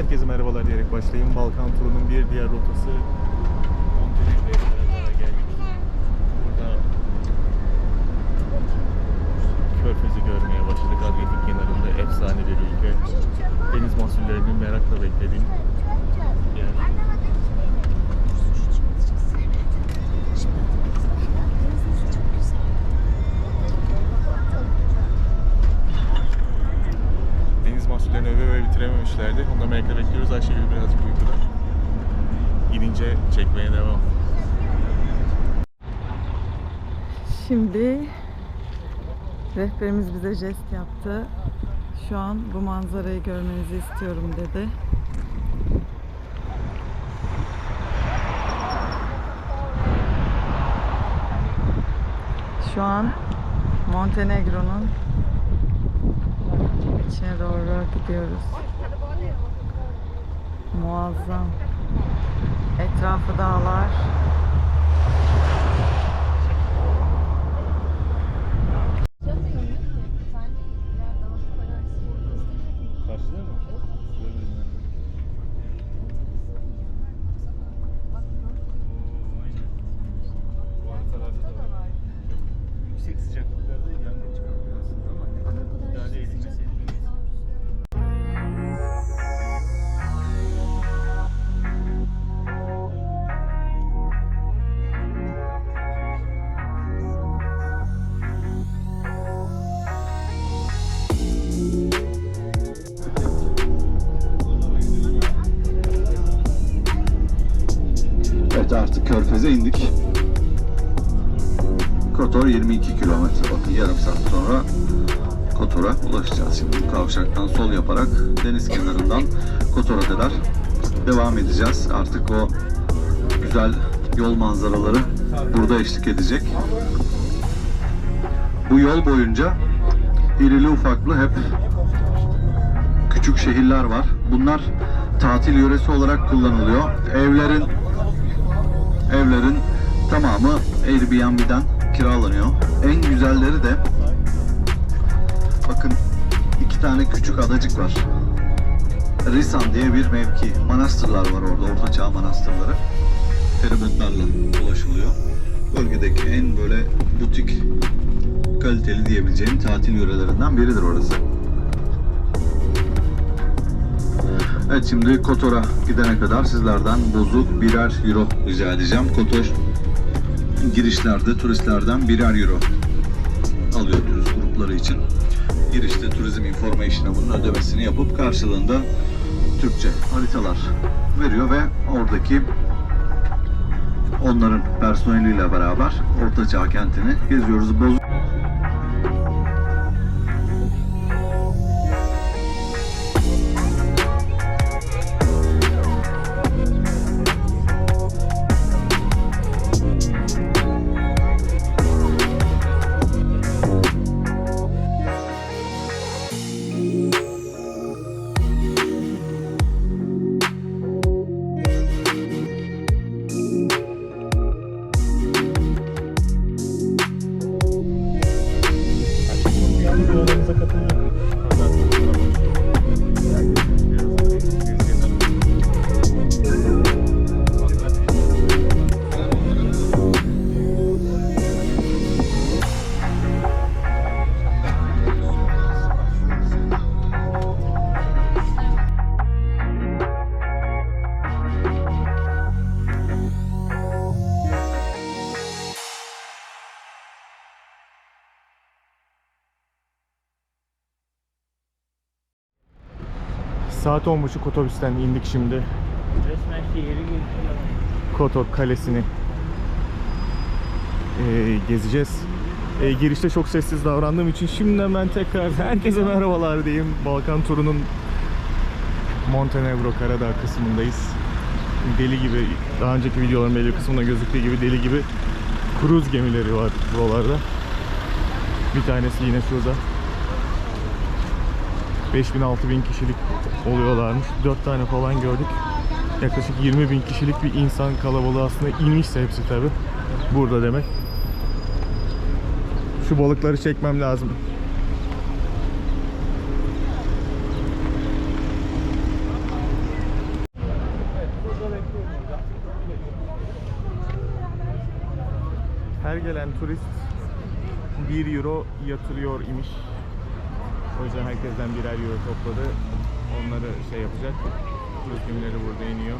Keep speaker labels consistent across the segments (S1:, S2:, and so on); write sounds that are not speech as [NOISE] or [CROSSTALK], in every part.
S1: Herkese merhabalar diyerek başlayayım. Balkan turunun bir diğer rotası Montenegro'ya geldik. Burada Körfez'i görmeye başladık. Adriyatik kenarında efsane bir ülke. Deniz mahsullerinin merakla beklediğim yer. Deniz Gidince çekmeye devam.
S2: Şimdi rehberimiz bize jest yaptı. Şu an bu manzarayı görmenizi istiyorum dedi. Şu an Montenegro'nun içine doğru gidiyoruz. Muazzam. Etrafı dağlar.
S3: İndik. Kotor 22 kilometre. Bakın yarım saat sonra Kotor'a ulaşacağız. Şimdi kavşaktan sol yaparak deniz kenarından Kotor'a kadar devam edeceğiz. Artık o güzel yol manzaraları burada eşlik edecek. Bu yol boyunca irili ufaklı hep küçük şehirler var. Bunlar tatil yöresi olarak kullanılıyor. Evlerin evlerin tamamı Airbnb'den kiralanıyor. En güzelleri de bakın iki tane küçük adacık var. Risan diye bir mevki. Manastırlar var orada, Orta Çağ manastırları. Feribotlarla ulaşılıyor. Bölgedeki en böyle butik kaliteli diyebileceğim tatil yörelerinden biridir orası. Evet şimdi Kotor'a gidene kadar sizlerden bozuk birer euro rica edeceğim. Kotor girişlerde turistlerden birer euro alıyor turist grupları için. Girişte turizm information'a bunun ödemesini yapıp karşılığında Türkçe haritalar veriyor ve oradaki onların personeliyle beraber Ortaçağ kentini geziyoruz. Bozuk
S1: Saat 10.30 otobüsten indik şimdi.
S4: Resmen şehri geçiyor.
S1: Kotor Kalesi'ni eee, gezeceğiz. Eee, girişte çok sessiz davrandığım için şimdiden ben tekrar [LAUGHS] herkese merhabalar diyeyim. Balkan turunun Montenegro Karadağ kısmındayız. Deli gibi, daha önceki videoların belli kısmında gözüktüğü gibi deli gibi kruz gemileri var buralarda. Bir tanesi yine şurada. 5000-6000 kişilik oluyorlarmış. 4 tane falan gördük. Yaklaşık 20 bin kişilik bir insan kalabalığı aslında inmişse hepsi tabi. Burada demek. Şu balıkları çekmem lazım. Her gelen turist 1 euro yatırıyor imiş. O yüzden herkesten birer euro topladı. Onları şey yapacak. Turist gemileri burada iniyor.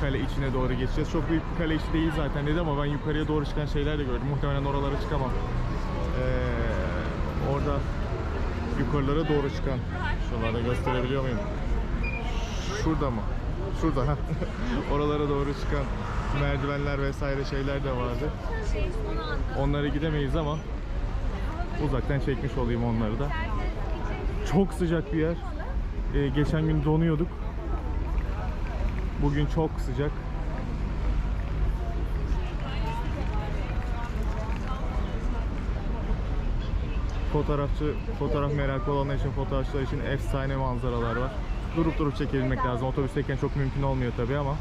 S1: Kale içine doğru geçeceğiz. Çok büyük bir kale içi değil zaten dedi ama ben yukarıya doğru çıkan şeyler de gördüm. Muhtemelen oralara çıkamam. Ee, orada yukarılara doğru çıkan şuralarda gösterebiliyor muyum? Şurada mı? Şurada ha. [LAUGHS] Oralara doğru çıkan merdivenler vesaire şeyler de vardı. Onlara gidemeyiz ama uzaktan çekmiş olayım onları da. Çok sıcak bir yer. Ee, geçen gün donuyorduk. Bugün çok sıcak. Fotoğrafçı, fotoğraf merakı olanlar için, fotoğrafçılar için efsane manzaralar var. Durup durup çekebilmek lazım. Otobüsteyken çok mümkün olmuyor tabii ama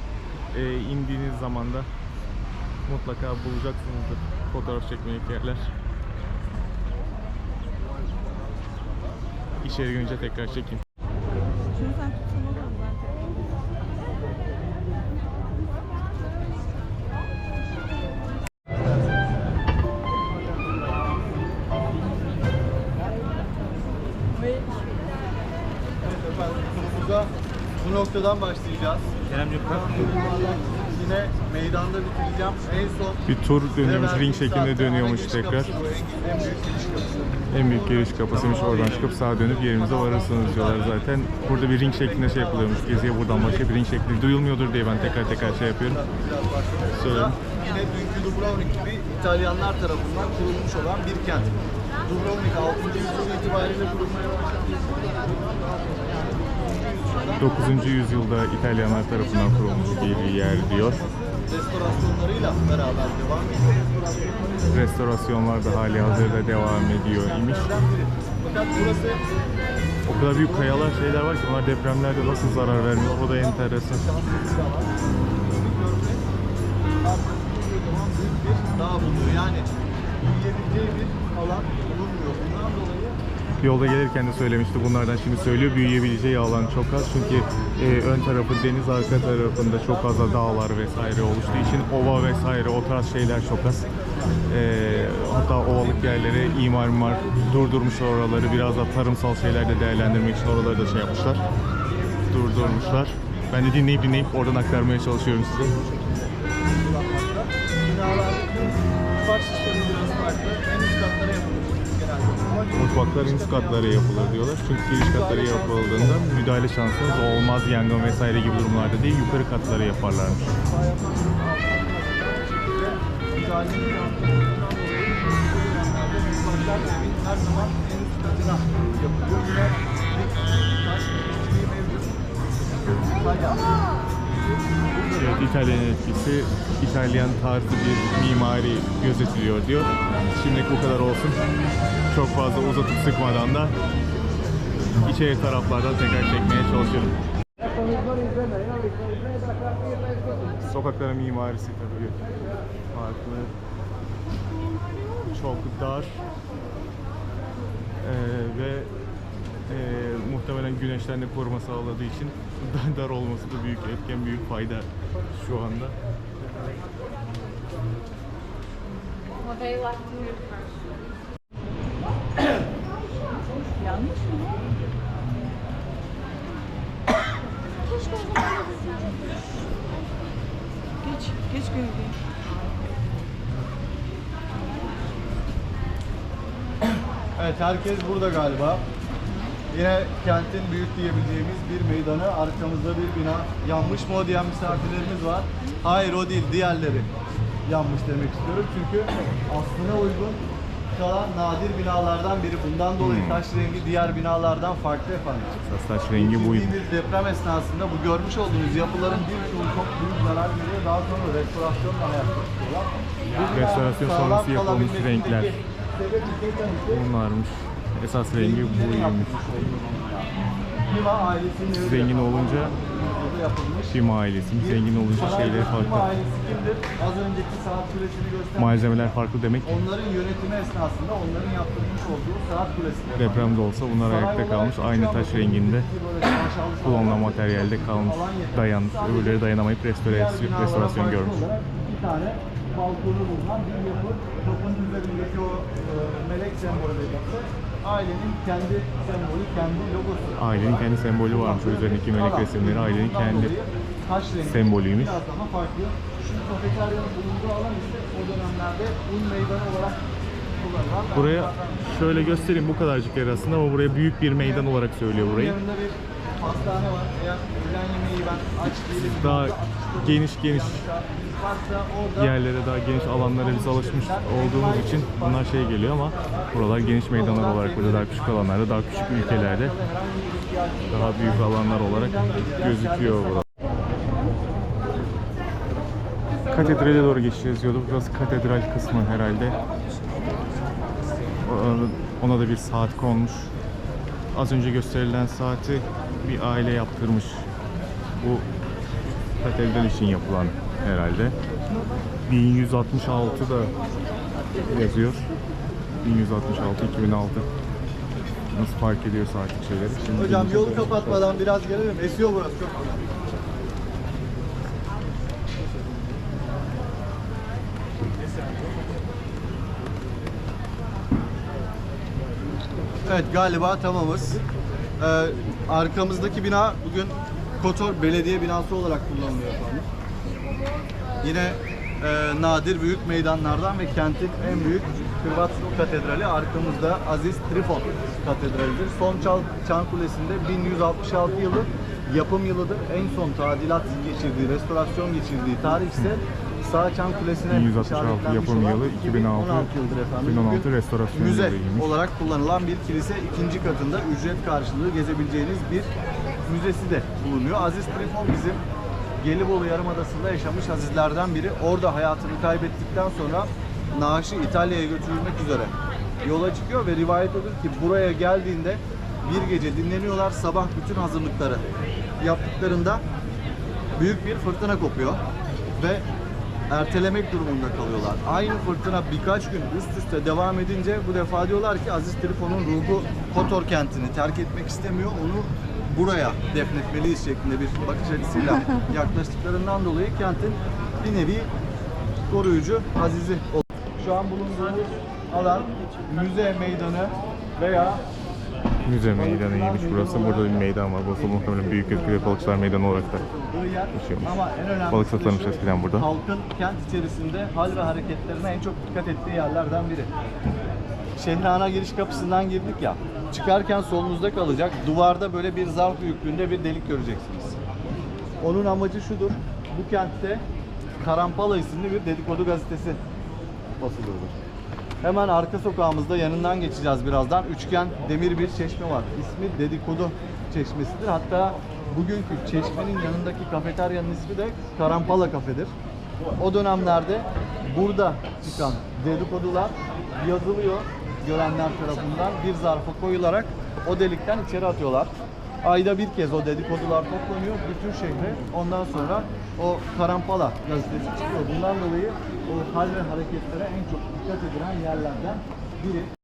S1: e, indiğiniz zaman da mutlaka bulacaksınızdır fotoğraf çekmelik yerler. İçeri girince tekrar çekeyim.
S5: Bu noktadan başlayacağız.
S1: Keremciğim
S5: Yine meydanda bitireceğim. En son
S1: Bir tur dönüyormuş, ring şeklinde dönüyormuş tekrar.
S5: En, büyük giriş kapısı.
S1: En büyük giriş kapısıymış oradan çıkıp sağa dönüp yerimize varırsınız diyorlar zaten. Burada bir ring şeklinde şey yapılıyormuş. Geziye buradan başka bir ring şeklinde duyulmuyordur diye ben tekrar tekrar şey yapıyorum.
S5: Biraz başlamak.
S1: Söyle.
S5: Yine dünkü Dubrovnik gibi İtalyanlar tarafından kurulmuş olan bir kent. Dubrovnik 6. yüzyıl itibariyle kurulmaya.
S1: 9. yüzyılda İtalyanlar tarafından kurulmuş bir yer diyor.
S5: Restorasyonlarıyla beraber devam ediyor.
S1: Restorasyonlar da hali hazırda devam ediyor imiş.
S5: Fakat burası
S1: O kadar büyük kayalar şeyler var ki bunlar depremlerde nasıl zarar vermiyor o da enteresan.
S5: bir dağ buluyor. Yani yiyebileceği bir alan
S1: Yolda gelirken de söylemişti bunlardan şimdi söylüyor büyüyebileceği alan çok az çünkü e, ön tarafı deniz arka tarafında çok az dağlar vesaire oluştuğu için ova vesaire o tarz şeyler çok az. E, hatta ovalık yerlere imar mimar durdurmuşlar oraları biraz da tarımsal şeyler de değerlendirmek için oraları da şey yapmışlar durdurmuşlar. Ben de dinleyip dinleyip oradan aktarmaya çalışıyorum size. Mutfaklar üst katlara yapılır diyorlar. Çünkü giriş katları yapıldığında müdahale şansınız olmaz yangın vesaire gibi durumlarda değil yukarı katlara yaparlarmış.
S5: Her zaman en üst katına yapılıyor. Bir taş mevcut.
S1: Evet, İtalyan etkisi, İtalyan tarzı bir mimari gözetiliyor diyor. Şimdilik bu kadar olsun. Çok fazla uzatıp sıkmadan da içeri taraflardan tekrar çekmeye çalışıyorum. Sokakların mimarisi tabii farklı. Çok dar Ee, ve e, muhtemelen güneşten de koruma sağladığı için dar olması da büyük etken, büyük fayda şu anda.
S2: Yanlış mı? Geç, geç gölgeye.
S5: Evet herkes burada galiba. Yine kentin büyük diyebileceğimiz bir meydanı. Arkamızda bir bina. Yanmış mı o diyen misafirlerimiz var. Hayır o değil diğerleri. Yanmış demek istiyorum. Çünkü aslına uygun kalan nadir binalardan biri. Bundan dolayı
S1: Hmm.
S5: taş rengi diğer binalardan farklı efendim.
S1: Esas taş rengi buymuş.
S5: bir deprem esnasında bu görmüş olduğunuz yapıların birçoğu çok büyük zarar görüyor. Daha sonra restorasyonla ayakta tutuyorlar.
S1: Restorasyon sonrası yapılmış renkler. Bunlarmış. Esas rengi buymuş. Zengin olunca. Pima ailesinin zengin olunca şeyleri
S5: Pima
S1: farklı.
S5: ailesi kimdir? Az önceki saat kulesini gösteren
S1: Malzemeler farklı demek.
S5: onların yönetimi esnasında onların yaptırmış olduğu saat kulesini
S1: Depremde olsa bunlar ayakta kalmış. Aynı taş renginde kullanılan materyalde kalmış. Dayanmış. Öbürleri dayanamayıp restorasyon, restorasyon görmüş.
S5: Bir tane balkonu bulunan bir yapı. Kapının üzerindeki o e, melek sembolü ailenin kendi sembolü, kendi logosu.
S1: Ailenin kendi sembolü varmış. O üzerindeki melek resimleri ailenin kendi sembolüymüş.
S5: Biraz daha farklı. Şu kafeteryanın bulunduğu alan ise o dönemlerde un meydanı olarak kullanılan.
S1: Buraya şöyle göstereyim bu kadarcık yer aslında ama buraya büyük bir meydan olarak söylüyor burayı.
S5: Yanında bir pastane var. Eğer öğlen yemeği ben aç değilim.
S1: Daha geniş geniş yerlere daha geniş alanlara biz alışmış olduğumuz için bunlar şey geliyor ama buralar geniş meydanlar olarak burada daha küçük alanlarda daha küçük ülkelerde daha büyük alanlar olarak gözüküyor burada. Katedrale doğru geçeceğiz diyordu. Burası katedral kısmı herhalde. Ona da bir saat konmuş. Az önce gösterilen saati bir aile yaptırmış. Bu katedral için yapılan herhalde. 1166 da yazıyor. 1166 2006. Nasıl fark ediyor saatlik şeyleri? Şimdi
S5: Hocam yolu kapatmadan biraz gelelim. Esiyor burası çok. Evet galiba tamamız. Ee, arkamızdaki bina bugün Kotor Belediye binası olarak kullanılıyor efendim. Yine e, nadir büyük meydanlardan ve kentin en büyük Hırvatsko Katedrali arkamızda Aziz Trifon Katedrali'dir. Son Çal, Çan Kulesi'nde 1166 yılı yapım yılıdır. En son tadilat geçirdiği, restorasyon geçirdiği tarih ise Sağ Çan Kulesi'ne
S1: 1166
S5: işaretlenmiş
S1: yapım yılı, 2006
S5: yıldır efendim.
S1: 2006
S5: Bugün
S1: restorasyon
S5: müze
S1: yılıymış.
S5: olarak kullanılan bir kilise ikinci katında ücret karşılığı gezebileceğiniz bir müzesi de bulunuyor. Aziz Trifon bizim Gelibolu Yarımadası'nda yaşamış azizlerden biri. Orada hayatını kaybettikten sonra naaşı İtalya'ya götürülmek üzere yola çıkıyor ve rivayet edilir ki buraya geldiğinde bir gece dinleniyorlar. Sabah bütün hazırlıkları yaptıklarında büyük bir fırtına kopuyor ve ertelemek durumunda kalıyorlar. Aynı fırtına birkaç gün üst üste devam edince bu defa diyorlar ki Aziz Trifon'un ruhu Kotor kentini terk etmek istemiyor. Onu buraya defnetmeliyiz şeklinde bir bakış açısıyla [LAUGHS] yaklaştıklarından dolayı kentin bir nevi koruyucu azizi oldu. Şu an bulunduğumuz alan müze meydanı veya
S1: Müze meydanıymış burası. Burada bir meydan var. Burası muhtemelen büyük etkili balıkçılar meydanı olarak da
S5: yapıldığı yer.
S1: Yaşıyormuş.
S5: Ama en önemlisi
S1: Balık
S5: şu,
S1: eskiden burada.
S5: Halkın kent içerisinde hal ve hareketlerine en çok dikkat ettiği yerlerden biri. Şehrin ana giriş kapısından girdik ya. Çıkarken solunuzda kalacak. Duvarda böyle bir zarf büyüklüğünde bir delik göreceksiniz. Onun amacı şudur. Bu kentte Karampala isimli bir dedikodu gazetesi basılıyordur. Hemen arka sokağımızda yanından geçeceğiz birazdan. Üçgen demir bir çeşme var. İsmi Dedikodu Çeşmesidir. Hatta bugünkü çeşmenin yanındaki kafeteryanın ismi de Karampala Kafedir. O dönemlerde burada çıkan dedikodular yazılıyor görenler tarafından bir zarfa koyularak o delikten içeri atıyorlar. Ayda bir kez o dedikodular toplanıyor bütün şehre. Ondan sonra o Karampala gazetesi çıkıyor. Bundan dolayı o hal ve hareketlere en çok dikkat edilen yerlerden biri.